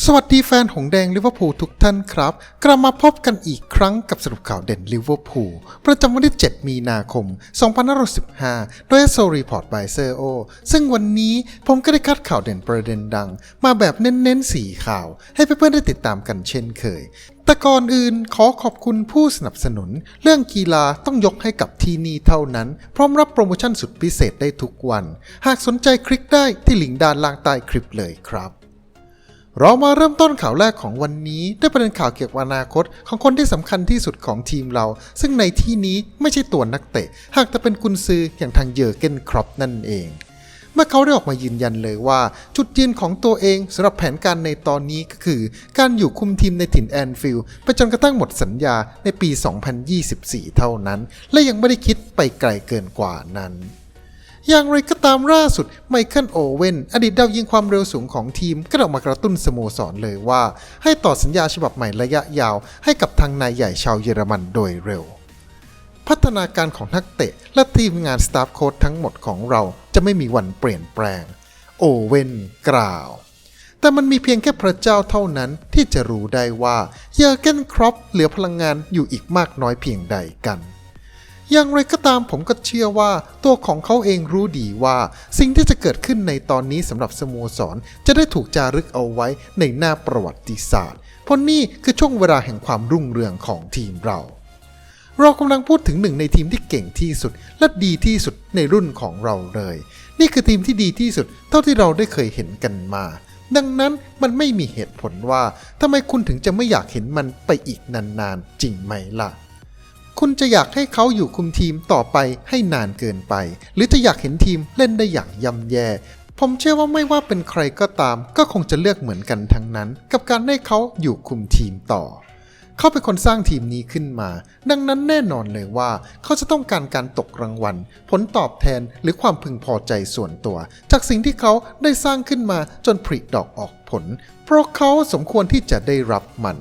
สวัสดีแฟนหงแดงลิเวอร์พูลทุกท่านครับ กลับมาพบกันอีกครั้งกับสรุปข่าวเด่นลิเวอร์พูลประจำวันที่ 7 มีนาคม 2515 โดย SO Report by s โ o ซึ่งวันนี้ผมก็ได้คัดข่าวเด่นประเด็นดัง มาแบบเน้นๆ 4 ข่าว ให้เพื่อนๆได้ติดตามกันเช่นเคยแต่ก่อนอื่นขอขอบคุณผู้สนับสนุน เรื่องกีฬาต้องยกให้กับที่นี่เท่านั้น พร้อมรับโปรโมชั่นสุดพิเศษได้ทุกวัน หากสนใจคลิกได้ที่ลิงก์ด้านล่างใต้คลิปเลยครับ เรามาเริ่มต้นข่าวแรกของวันนี้ด้วยประเด็นข่าวเกี่ยวกับอนาคต ของคนที่สำคัญที่สุดของทีมเรา ซึ่งในที่นี้ไม่ใช่ตัวนักเตะ หากแต่เป็นกุนซืออย่างทางเยอร์เกนครอปนั่นเอง เมื่อเขาได้ออกมายืนยันเลยว่า จุดยืนของตัวเองสำหรับแผนการในตอนนี้ก็คือ การอยู่คุมทีมในถิ่นแอนฟิลด์ไปจนกระทั่งหมดสัญญาในปี 2024 เท่านั้น และยังไม่ได้คิดไปไกลเกินกว่านั้น อย่างไรก็ตามล่าสุดไมเคิลโอเวนอดีตดาวยิงความเร็วสูงของทีมก็ออกมากระตุ้นสโมสรเลยว่า ให้ต่อสัญญาฉบับใหม่ระยะยาว ให้กับทางนายใหญ่ชาวเยอรมันโดยเร็ว พัฒนาการของนักเตะ และทีมงานสตาฟโค้ชทั้งหมดของเราจะไม่มีวันเปลี่ยนแปลง โอเวนกล่าว แต่มันมีเพียงแค่พระเจ้าเท่านั้นที่จะรู้ได้ว่าเยอร์เกนครอปเหลือพลังงานอยู่อีกมากน้อยเพียงใดกัน อย่างไรก็ตามผมก็เชื่อว่าตัวของเขาเองรู้ดีว่า สิ่งที่จะเกิดขึ้นในตอนนี้สำหรับสโมสร จะได้ถูกจารึกเอาไว้ในหน้าประวัติศาสตร์ เพราะนี่คือช่วงเวลาแห่งความรุ่งเรืองของทีมเรา เรากำลังพูดถึงหนึ่งในทีมที่เก่งที่สุด และดีที่สุดในรุ่นของเราเลย นี่คือทีมที่ดีที่สุด เท่าที่เราได้เคยเห็นกันมาดังนั้นมันไม่มีเหตุผลว่าทำไมคุณถึงจะไม่อยากเห็นมันไปอีกนานๆ จริงไหมล่ะ คุณจะอยากให้เขาอยู่คุมทีมต่อไปให้นานเกินไป หรือจะอยากเห็นทีมเล่นได้อย่างย่ำแย่ ผมเชื่อว่าไม่ว่าเป็นใครก็ตาม ก็คงจะเลือกเหมือนกันทั้งนั้น กับการให้เขาอยู่คุมทีมต่อ เขาเป็นคนสร้างทีมนี้ขึ้นมา ดังนั้นแน่นอนเลยว่า เขาจะต้องการการตกรางวัล ผลตอบแทนหรือความพึงพอใจส่วนตัว จากสิ่งที่เขาได้สร้างขึ้นมาจนผลิดอกออกผล เพราะเขาสมควรที่จะได้รับมัน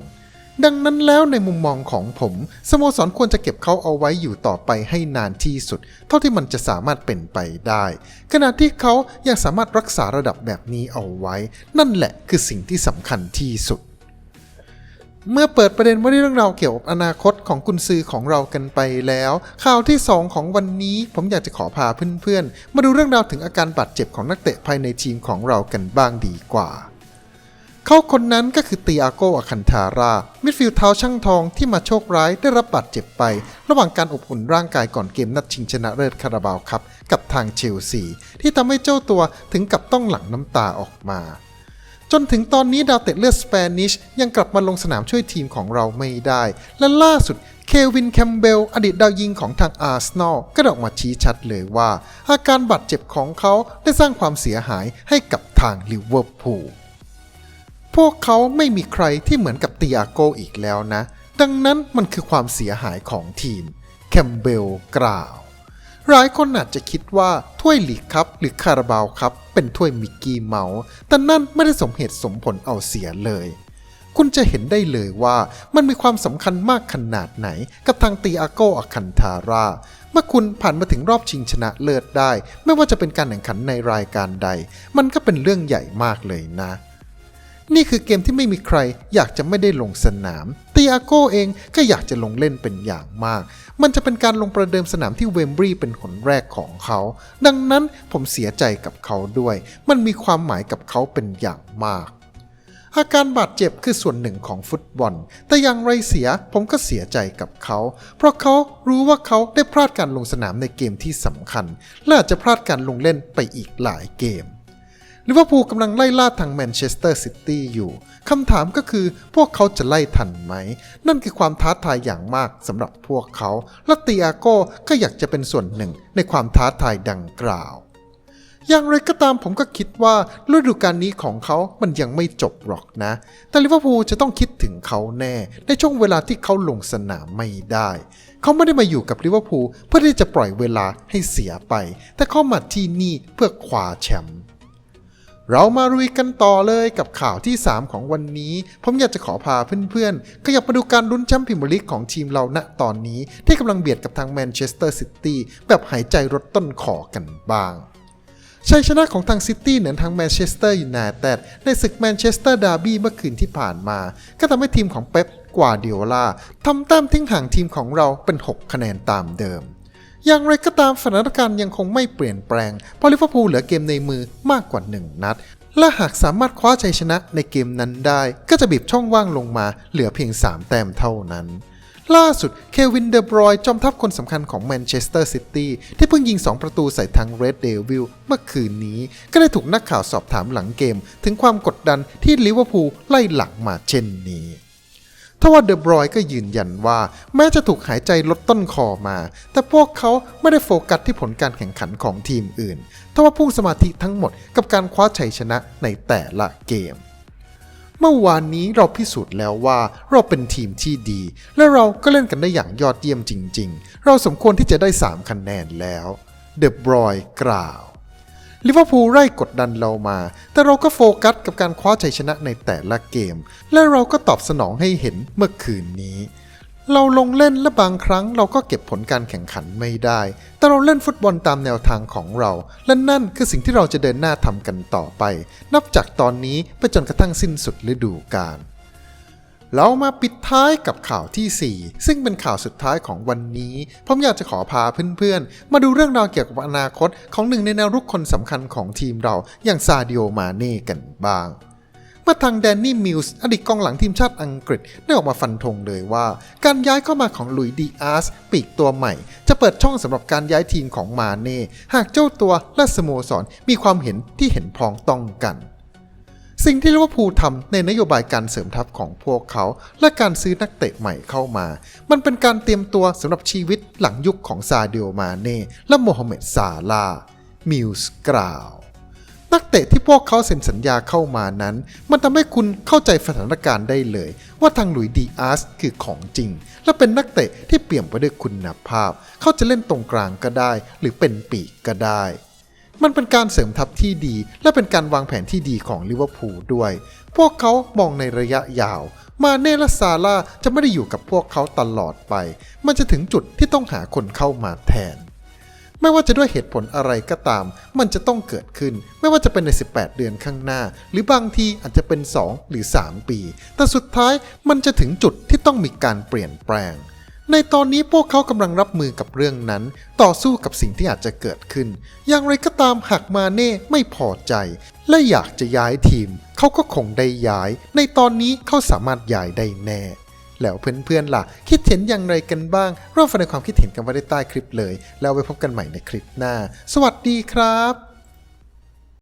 ดังนั้นแล้วในมุมมองของผมสโมสรควรจะเก็บเขาเอาไว้อยู่ต่อไปให้นานที่สุด เท่าที่มันจะสามารถเป็นไปได้ ขณะที่เขายังสามารถรักษาระดับแบบนี้เอาไว้ นั่นแหละคือสิ่งที่สำคัญที่สุด เมื่อเปิดประเด็นว่าเรื่องราวเกี่ยวกับอนาคตของกุนซือของเรากันไปแล้ว ข่าวที่ 2 ของวันนี้ผมอยากจะขอพาเพื่อนๆ มาดูเรื่องราวถึงอาการบาดเจ็บของนักเตะภายในทีมของเรากันบ้างดีกว่า เขาคนนั้นก็คือตีอาโกอาคันทารา มิดฟิลด์เท้าช่างทองที่มาโชคร้ายได้รับบาดเจ็บไป ระหว่างการอบอุ่นร่างกายก่อนเกมนัดชิงชนะเลิศคาราบาวครับกับทางเชลซี ที่ทำให้เจ้าตัวถึงกับต้องหลั่งน้ำตาออกมา จนถึงตอนนี้ดาวเตะเลือดสเปนิชยังกลับมาลงสนามช่วยทีมของเราไม่ได้ และล่าสุดเควินแคมเบลอดีตดาวยิงของทางอาร์เซนอลก็ออกมาชี้ชัดเลยว่า อาการบาดเจ็บของเขาได้สร้างความเสียหายให้กับทางลิเวอร์พูล พวกเขาไม่มีใครที่เหมือนกับติอาโกอีกแล้วนะ ดังนั้นมันคือความเสียหายของทีม แคมเบลกล่าว หลายคนอาจจะคิดว่าถ้วยลีกครับหรือคาราบาวครับเป็นถ้วยมิกกี้เมาส์ แต่นั่นไม่ได้สมเหตุสมผลเอาเสียเลย คุณจะเห็นได้เลยว่ามันมีความสำคัญมากขนาดไหน กับทางตีอาโกอาคันทาราเมื่อคุณผ่านมาถึงรอบชิงชนะเลิศได้ ไม่ว่าจะเป็นการแข่งขันในรายการใด มันก็เป็นเรื่องใหญ่มากเลยนะ นี่คือเกมที่ไม่มีใครอยากจะไม่ได้ลงสนามตีอาโก้เองก็อยากจะลงเล่นเป็นอย่างมาก มันจะเป็นการลงประเดิมสนามที่เวมบรีเป็นหนแรกของเขา ดังนั้นผมเสียใจกับเขาด้วย มันมีความหมายกับเขาเป็นอย่างมากอาการบาดเจ็บคือส่วนหนึ่งของฟุตบอล แต่อย่างไรเสียผมก็เสียใจกับเขา เพราะเขารู้ว่าเขาได้พลาดการลงสนามในเกมที่สำคัญ และอาจจะพลาดการลงเล่นไปอีกหลายเกม ลิเวอร์พูลกำลังไล่ล่าทางแมนเชสเตอร์ซิตี้อยู่คำถามก็คือพวกเขาจะไล่ทันไหม นั่นคือความท้าทายอย่างมากสำหรับพวกเขา และติอาโก้ก็อยากจะเป็นส่วนหนึ่งในความท้าทายดังกล่าว อย่างไรก็ตามผมก็คิดว่าฤดูกาลนี้ของเขามันยังไม่จบหรอกนะ แต่ลิเวอร์พูลจะต้องคิดถึงเขาแน่ ในช่วงเวลาที่เขาลงสนามไม่ได้ เขาไม่ได้มาอยู่กับลิเวอร์พูลเพื่อที่จะปล่อยเวลาให้เสียไป แต่เขามาที่นี่เพื่อคว้าแชมป์ เรามารุยกันต่อเลยกับข่าวที่ 3 ของวันนี้ ผมอยากจะขอพาเพื่อนๆ ขยับมาดูการลุ้นแชมป์พรีเมียร์ลีกของทีมเราณตอนนี้ ที่กำลังเบียดกับทางแมนเชสเตอร์ซิตี้แบบหายใจรถต้นขอกันบ้างชัยชนะของทางซิตี้เหนือทางแมนเชสเตอร์ยูไนเต็ดในศึกแมนเชสเตอร์ดาร์บี้เมื่อคืนที่ผ่านมา ก็ทำให้ทีมของเป๊ปกวาเดียลาทำแต้มทิ้งห่างทีมของเราเป็น 6 คะแนนตามเดิม อย่างไรก็ตามสถานการณ์ยังคงไม่เปลี่ยนแปลง เพราะลิเวอร์พูลเหลือเกมในมือมากกว่า 1 นัด และหากสามารถคว้าชัยชนะในเกมนั้นได้ ก็จะบีบช่องว่างลงมาเหลือเพียง 3 แต้มเท่านั้น ล่าสุดเควินเดบรอยจอมทัพคนสำคัญของแมนเชสเตอร์ซิตี้ที่เพิ่งยิง 2 ประตูใส่ทางเรดเดวิลเมื่อคืนนี้ ก็ได้ถูกนักข่าวสอบถามหลังเกม ถึงความกดดันที่ลิเวอร์พูลไล่หลังมาเช่นนี้ ทว่าเดอบรอยก็ยืนยันว่า แม้จะถูกหายใจลดต้นคอมา แต่พวกเขาไม่ได้โฟกัสที่ผลการแข่งขันของทีมอื่นทว่าพุ่งสมาธิทั้งหมดกับการคว้าชัยชนะในแต่ละเกม เมื่อวานนี้เราพิสูจน์แล้วว่าเราเป็นทีมที่ดี และเราก็เล่นกันได้อย่างยอดเยี่ยมจริง ๆ เราสมควรที่จะได้ 3 คะแนนแล้วเดอบรอยกล่าว ลิเวอร์พูลไล่กดดันเรามา แต่เราก็โฟกัสกับการคว้าชัยชนะในแต่ละเกม และเราก็ตอบสนองให้เห็นเมื่อคืนนี้ เราลงเล่นและบางครั้งเราก็เก็บผลการแข่งขันไม่ได้ แต่เราเล่นฟุตบอลตามแนวทางของเรา และนั่นคือสิ่งที่เราจะเดินหน้าทำกันต่อไป นับจากตอนนี้ไปจนกระทั่งสิ้นสุดฤดูกาล เรามาปิดท้ายกับข่าวที่ 4 ซึ่งเป็นข่าวสุดท้ายของวันนี้ ผมอยากจะขอพาเพื่อนๆ มาดูเรื่องราวเกี่ยวกับอนาคตของหนึ่งในแนวรุกคนสำคัญของทีมเราอย่างซาดิโอมาเน่กันบ้างเมื่อทางแดนนี่มิลส์อดีตกองหลังทีมชาติอังกฤษได้ออกมาฟันธงเลยว่า การย้ายเข้ามาของลุยดีอาร์สปีกตัวใหม่ จะเปิดช่องสำหรับการย้ายทีมของมาเน่หากเจ้าตัวและสโมสรมีความเห็นที่เห็นพ้องต้องกัน สิ่งที่ลิเวอร์พูลทำในนโยบายการเสริมทัพของพวกเขา และการซื้อนักเตะใหม่เข้ามา มันเป็นการเตรียมตัวสำหรับชีวิตหลังยุคของซาเดิโอมาเน่และโมฮัมเหม็ดซาลา มิลส์กล่าว นักเตะที่พวกเขาเซ็นสัญญาเข้ามานั้น มันทำให้คุณเข้าใจสถานการณ์ได้เลย ว่าทางหลุยดีอาร์สคือของจริง และเป็นนักเตะที่เปี่ยมไปด้วยคุณภาพ เขาจะเล่นตรงกลางก็ได้ หรือเป็นปีกก็ได้ มันเป็นการเสริมทัพที่ดี และเป็นการวางแผนที่ดีของลิเวอร์พูลด้วย พวกเขามองในระยะยาว มาเน่และซาร่าจะไม่ได้อยู่กับพวกเขาตลอดไป มันจะถึงจุดที่ต้องหาคนเข้ามาแทน ไม่ว่าจะด้วยเหตุผลอะไรก็ตาม มันจะต้องเกิดขึ้น ไม่ว่าจะเป็นใน 18 เดือนข้างหน้า หรือบางทีอาจจะเป็น 2 หรือ 3 ปี แต่สุดท้ายมันจะถึงจุดที่ต้องมีการเปลี่ยนแปลง ในตอนนี้พวกเขากำลังรับมือกับเรื่องนั้น ต่อสู้กับสิ่งที่อาจจะเกิดขึ้น อย่างไรก็ตามหากมาเน่ไม่พอใจ และอยากจะย้ายทีม เขาก็คงได้ย้าย ในตอนนี้เขาสามารถย้ายได้แน่ แล้วเพื่อนๆล่ะ คิดเห็นอย่างไรกันบ้างร่วมแสดงความคิดเห็นกันไว้ใต้คลิปเลย แล้วไว้พบกันใหม่ในคลิปหน้า สวัสดีครับ